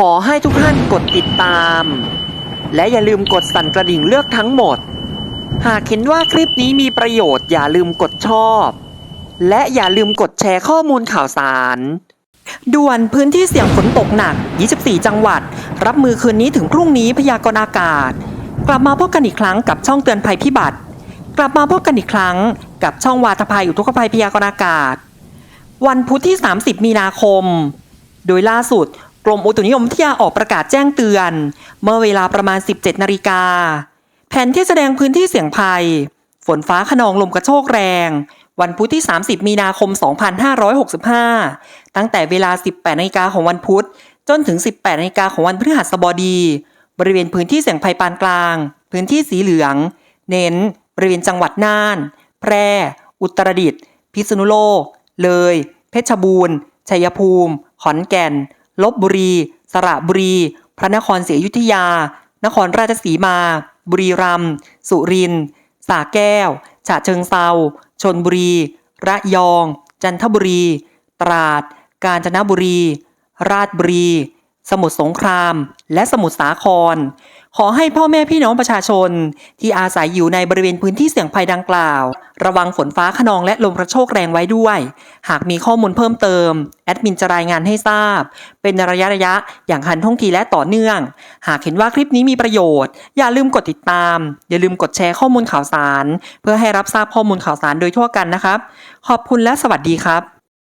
ขอให้ทุกท่านกดติดตาม และอย่าลืมกดสั่นกระดิ่งเลือกทั้งหมด หากเห็นว่าคลิปนี้มีประโยชน์อย่าลืมกดชอบ และอย่าลืมกดแชร์ข้อมูลข่าวสาร ด่วนพื้นที่เสี่ยงฝนตกหนัก 24 จังหวัด รับมือคืนนี้ถึงพรุ่งนี้พยากรณ์อากาศ กลับมาพบกันอีกครั้งกับช่องเตือนภัยพิบัติ กลับมาพบกันอีกครั้ง กับช่องวาตภัยอุทกภัยพยากรณ์อากาศ วันพุธที่ 30 มีนาคม โดยล่าสุด กรมอุตุนิยมวิทยาออกประกาศแจ้งเตือน เมื่อเวลาประมาณ 17 นาฬิกา แผนที่แสดงพื้นที่เสี่ยงภัย ฝนฟ้าขนองลมกระโชกแรง วันพุธที่ 30 มีนาคม 2565 ตั้งแต่เวลา 18นาฬิกาของวันพุธ จนถึง 18นาฬิกาของวันพฤหัสบดี บริเวณพื้นที่เสี่ยงภัยปานกลาง พื้นที่สีเหลือง เน้น บริเวณจังหวัดน่าน แพร่ อุตรดิตถ์พิษณุโลก เลย เพชรบูรณ์ ชัยภูมิ ขอนแก่น ลบบุรี สระบุรี พระนครศรีอยุธยา นครราชสีมา บุรีรัมย์ สุรินทร์สาแก้ว ฉะเชิงเซาชนบุรี ระยอง จันทบุรี ตราด กาญจนบุรี ราชบุรี สมุทรสงคราม และสมุทรสาคร ขอให้พ่อแม่พี่น้องประชาชน ที่อาศัยอยู่ในบริเวณพื้นที่เสี่ยงภัยดังกล่าว ระวังฝนฟ้าขนองและลมกระโชกแรงไว้ด้วย หากมีข้อมูลเพิ่มเติม แอดมินจะรายงานให้ทราบ เป็นระยะระยะๆอย่างทันท่วงทีและต่อเนื่อง หากเห็นว่าคลิปนี้มีประโยชน์ อย่าลืมกดติดตาม อย่าลืมกดแชร์ข้อมูลข่าวสาร เพื่อให้รับทราบข้อมูลข่าวสารโดยทั่วกันนะครับ ขอบคุณและสวัสดีครับ